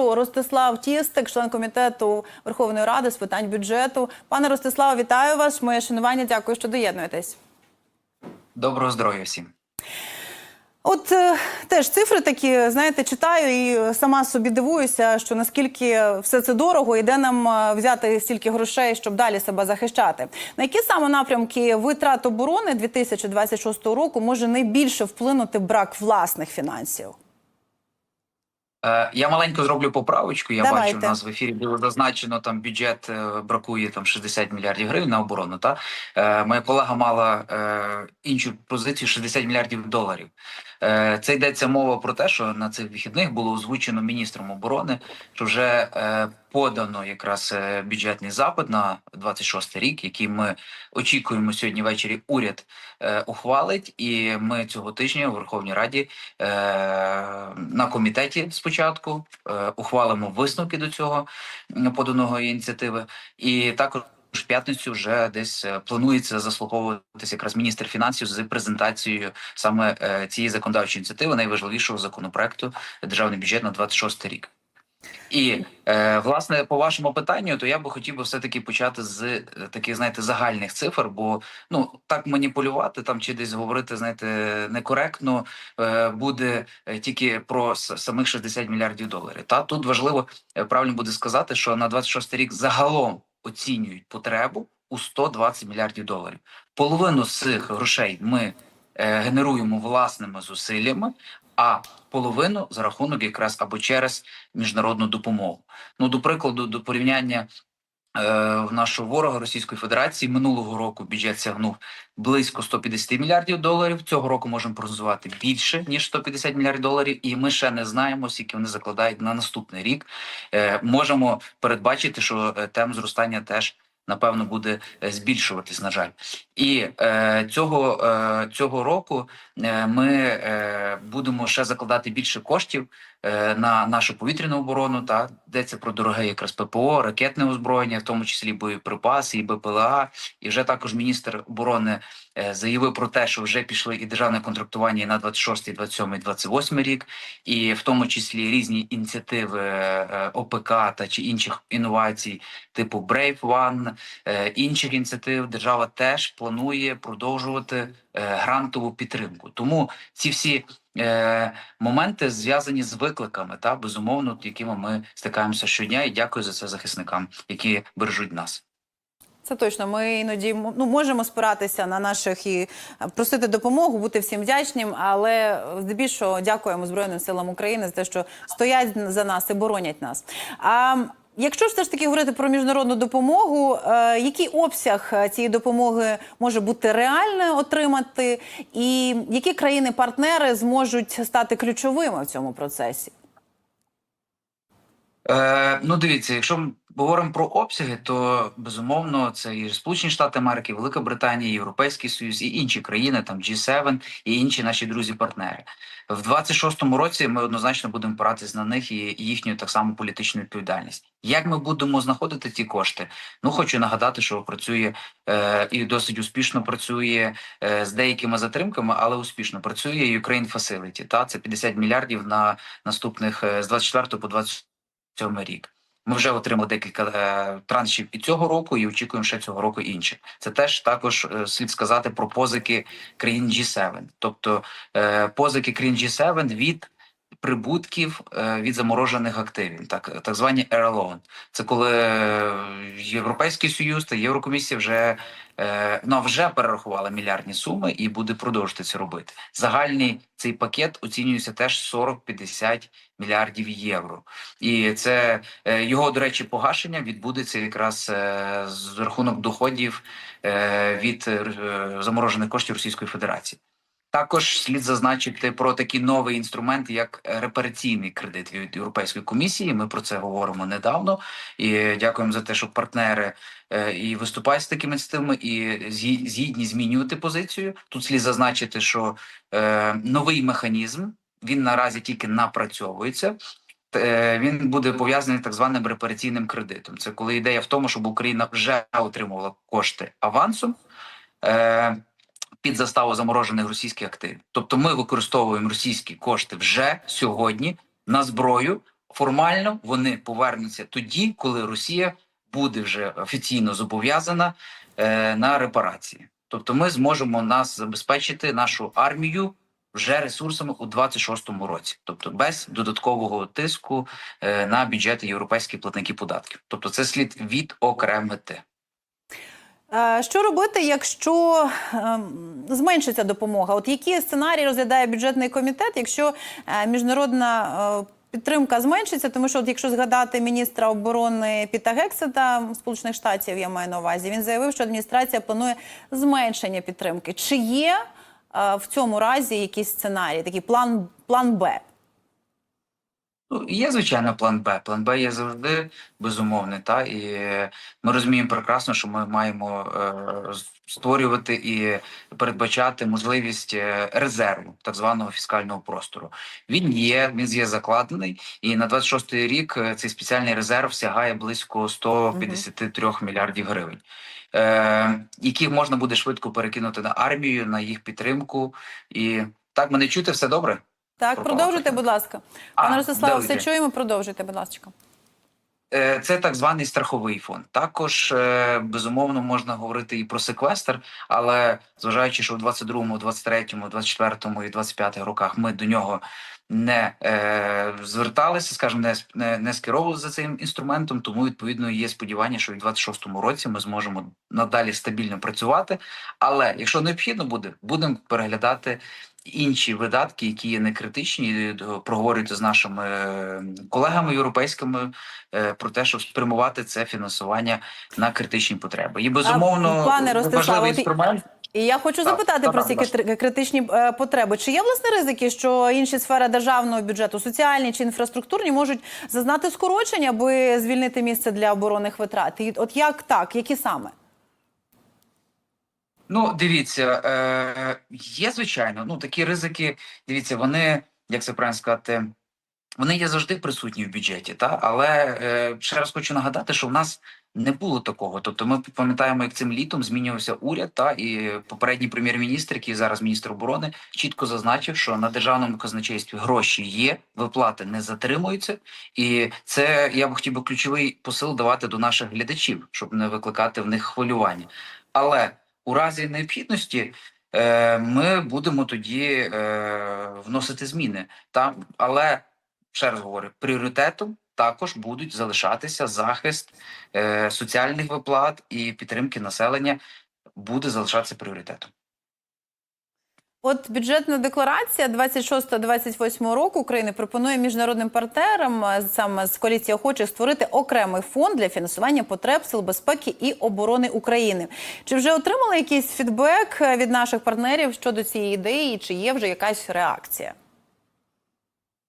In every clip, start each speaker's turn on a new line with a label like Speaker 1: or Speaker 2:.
Speaker 1: Ростислав Тістик, член комітету Верховної Ради з питань бюджету. Пане Ростиславе, вітаю вас. Моє шанування. Дякую, що доєднуєтесь.
Speaker 2: Доброго здоров'я всім.
Speaker 1: От е, теж цифри такі, знаєте, читаю і сама собі дивуюся, що наскільки все це дорого, і де нам е, взяти стільки грошей, щоб далі себе захищати. На які саме напрямки витрат оборони 2026 року може найбільше вплинути брак власних фінансів?
Speaker 2: Е, я маленько зроблю поправочку. Я
Speaker 1: Давайте.
Speaker 2: бачу, у нас в ефірі було зазначено, там бюджет е, бракує там 60 мільярдів гривень на оборону. Та е, моя колега мала е, іншу позицію 60 мільярдів доларів. Е, це йдеться мова про те, що на цих вихідних було озвучено міністром оборони, що вже е, подано якраз бюджетний запит на 26 рік, який ми очікуємо сьогодні ввечері. Уряд е, ухвалить, і ми цього тижня у Верховній Раді е, на комітеті спочатку е, ухвалимо висновки до цього поданого ініціативи, і також. В п'ятницю вже десь е, планується заслуховуватися якраз міністр фінансів з презентацією саме е, цієї законодавчої ініціативи, найважливішого законопроекту державний бюджет на 26 рік. І е, власне по вашому питанню, то я би хотів би все таки почати з е, таких, знаєте, загальних цифр, бо ну так маніпулювати там чи десь говорити, знаєте, некоректно е, буде е, тільки про самих 60 мільярдів доларів. Та тут важливо е, правильно буде сказати, що на 26 рік загалом оцінюють потребу у 120 мільярдів доларів. Половину з цих грошей ми генеруємо власними зусиллями, а половину за рахунок якраз або через міжнародну допомогу. Ну, до прикладу, до порівняння. е, В нашого ворога Російської Федерації минулого року бюджет сягнув близько 150 мільярдів доларів. Цього року можемо прогнозувати більше ніж 150 мільярдів доларів, і ми ще не знаємо, скільки вони закладають на наступний рік. Е, Можемо передбачити, що е, темп зростання теж напевно буде е, збільшуватись. На жаль, і е, цього, е, цього року е, ми е, будемо ще закладати більше коштів е, на нашу повітряну оборону. Та йдеться про дороге якраз ППО, ракетне озброєння, в тому числі боєприпаси і БПЛА. І вже також міністр оборони е, заявив про те, що вже пішли і державне контрактування на 26, 27, 28 рік, і в тому числі різні ініціативи е, ОПК та чи інших інновацій, типу Brave One, е, інших ініціатив. Держава теж планує продовжувати е, грантову підтримку. Тому ці всі е, моменти зв'язані з викликами, та безумовно, якими ми стикаємося щодня. І дякую за це захисникам, які бережуть нас.
Speaker 1: Це точно. Ми іноді ну, можемо спиратися на наших і е, просити допомогу, бути всім вдячним, але здебільшого дякуємо Збройним силам України за те, що стоять за нас і боронять нас. А якщо ж все ж таки говорити про міжнародну допомогу, е, який обсяг е, цієї допомоги може бути реально отримати, і які країни-партнери зможуть стати ключовими в цьому процесі?
Speaker 2: Е, ну, дивіться, якщо ми говоримо про обсяги, то безумовно це і Сполучені Штати Америки, Велика Британія, Європейський Союз і інші країни, там G7 і інші наші друзі-партнери. В 26-му році ми однозначно будемо опиратись на них і їхню так само політичну відповідальність. Як ми будемо знаходити ці кошти? Ну хочу нагадати, що працює е, і досить успішно працює е, з деякими затримками, але успішно працює Ukraine Facility. Та це 50 мільярдів на наступних е, з 24 по 27 рік. Ми вже отримали декілька е, траншів і цього року, і очікуємо ще цього року інше. Це теж також е, слід сказати про позики країн G7. Тобто е, позики країн G7 від прибутків е, від заморожених активів, так так звані air loan. Це коли е, Європейський Союз та Єврокомісія вже е, ну, вже перерахували мільярдні суми і буде продовжувати це робити. Загальний цей пакет оцінюється теж 40-50 мільярдів євро. І це його, до речі, погашення відбудеться якраз з рахунок доходів від заморожених коштів Російської Федерації. Також слід зазначити про такий новий інструмент, як репараційний кредит від Європейської комісії. Ми про це говоримо недавно і дякуємо за те, що партнери е, і виступають з такими ініціативами, і згідні змінювати позицію. Тут слід зазначити, що е, новий механізм він наразі тільки напрацьовується. Е, Він буде пов'язаний так званим репараційним кредитом. Це коли ідея в тому, щоб Україна вже отримувала кошти авансом. Під заставу заморожених російських активів. Тобто ми використовуємо російські кошти вже сьогодні на зброю, формально вони повернуться тоді, коли Росія буде вже офіційно зобов'язана е, на репарації. Тобто, ми зможемо нас забезпечити нашу армію вже ресурсами у 26-му році, тобто без додаткового тиску е, на бюджети європейських платників податків. Тобто, це слід відокремити.
Speaker 1: Е, Що робити, якщо ем, зменшиться допомога? От які сценарії розглядає бюджетний комітет, якщо е, міжнародна е, підтримка зменшиться? Тому що, от якщо згадати міністра оборони Піта Гексета Сполучених Штатів, я маю на увазі, він заявив, що адміністрація планує зменшення підтримки. Чи є е, в цьому разі якийсь сценарій, такий план, план Б?
Speaker 2: Ну, є, звичайно, план Б. План Б є завжди безумовний, та і ми розуміємо прекрасно, що ми маємо е, створювати і передбачати можливість е, резерву так званого фіскального простору. Він є, він є закладений, і на 26-й рік е, цей спеціальний резерв сягає близько 153 мільярдів гривень. Е, які можна буде швидко перекинути на армію, на їх підтримку. І так мене чути все добре.
Speaker 1: Так, продовжуйте, будь ласка. Пане Ростиславе, все чуємо, продовжуйте, будь ласка.
Speaker 2: Е, Це так званий страховий фонд. Також е, безумовно можна говорити і про секвестр, але зважаючи, що в 22-му, 23-му, 24-му і 25-му роках ми до нього не е, зверталися, скажімо, не, не, не скеровували за цим інструментом, тому відповідно є сподівання, що в 26-му році ми зможемо надалі стабільно працювати. Але якщо необхідно буде, будемо переглядати. Інші видатки, які є не критичні, е, проговорювати з нашими е, колегами європейськими е, про те, щоб спрямувати це фінансування на критичні потреби. І безумовно
Speaker 1: пане Ростиславе,
Speaker 2: важливий інструмент.
Speaker 1: І я хочу
Speaker 2: Так,
Speaker 1: запитати
Speaker 2: так,
Speaker 1: про
Speaker 2: так,
Speaker 1: ці крити- критичні е, потреби. Чи є власне ризики, що інші сфери державного бюджету, соціальні чи інфраструктурні, можуть зазнати скорочення, аби звільнити місце для оборонних витрат? І от як так, які саме?
Speaker 2: Ну, дивіться, е, є звичайно. Ну такі ризики. Дивіться, вони як це правильно сказати. Вони є завжди присутні в бюджеті, та але е, ще раз хочу нагадати, що в нас не було такого. Тобто, ми пам'ятаємо, як цим літом змінювався уряд, та і попередній прем'єр-міністр, який зараз міністр оборони, чітко зазначив, що на державному казначействі гроші є, виплати не затримуються, і це я б хотів би ключовий посил давати до наших глядачів, щоб не викликати в них хвилювання. Але у разі необхідності. е, Ми будемо тоді е, вносити зміни там, але ще раз говорю, пріоритетом також будуть залишатися захист е, соціальних виплат і підтримки населення буде залишатися пріоритетом.
Speaker 1: От бюджетна декларація 26-28 року України пропонує міжнародним партнерам е, саме з коаліції охочих створити окремий фонд для фінансування потреб сил безпеки і оборони України. Чи вже отримали якийсь фідбек е, від наших партнерів щодо цієї ідеї? Чи є вже якась реакція?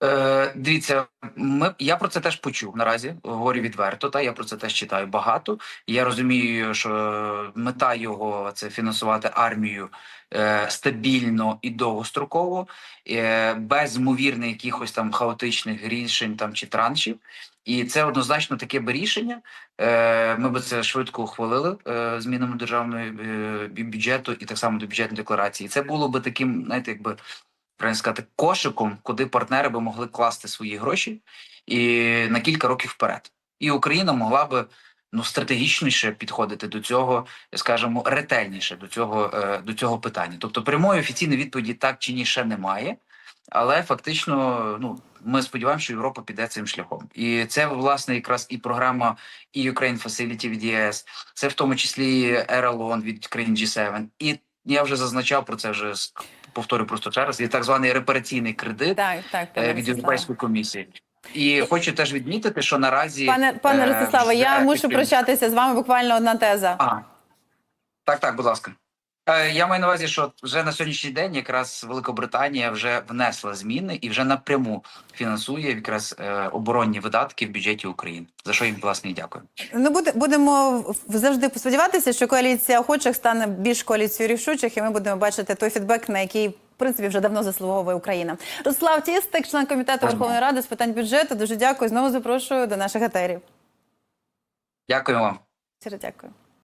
Speaker 2: Е, дивіться, ми я про це теж почув наразі. Говорю відверто. Та я про це теж читаю багато. Я розумію, що мета його це фінансувати армію е, стабільно і довгостроково, е, без ймовірних якихось там хаотичних рішень там чи траншів. І це однозначно таке би рішення. Е, ми би це швидко ухвалили змінами державної бюджету і так само до бюджетної декларації. Це було би таким, знаєте, якби правильно сказати, кошиком, куди партнери би могли класти свої гроші і на кілька років вперед. І Україна могла би ну стратегічніше підходити до цього, скажімо, ретельніше до цього, е, до цього питання. Тобто прямої офіційної відповіді так чи ні ще немає. Але фактично, ну ми сподіваємося, що Європа піде цим шляхом, і це власне якраз і програма і Ukraine Facility від ЄС, це в тому числі Air від країн G7. І я вже зазначав про це вже повторю просто ще раз. Є так званий репараційний кредит
Speaker 1: Так, так, пане
Speaker 2: е, від Європейської комісії. І хочу теж відмітити, що наразі
Speaker 1: Пане пане
Speaker 2: е,
Speaker 1: Ростиславе, я мушу прощатися з вами. Буквально одна теза.
Speaker 2: А, так, так, будь ласка. Е, Я маю на увазі, що вже на сьогоднішній день якраз Великобританія вже внесла зміни і вже напряму фінансує якраз е, оборонні видатки в бюджеті України. За що їм власне і дякую.
Speaker 1: Ну, буде, будемо завжди сподіватися, що коаліція охочих стане більш коаліцією рішучих, і ми будемо бачити той фідбек, на який в принципі вже давно заслуговує Україна. Ростислав Тістик, член комітету
Speaker 2: Ага.
Speaker 1: Верховної Ради з питань бюджету. Дуже дякую. Знову запрошую до наших етерів.
Speaker 2: Дякую вам.
Speaker 1: Щиро дякую.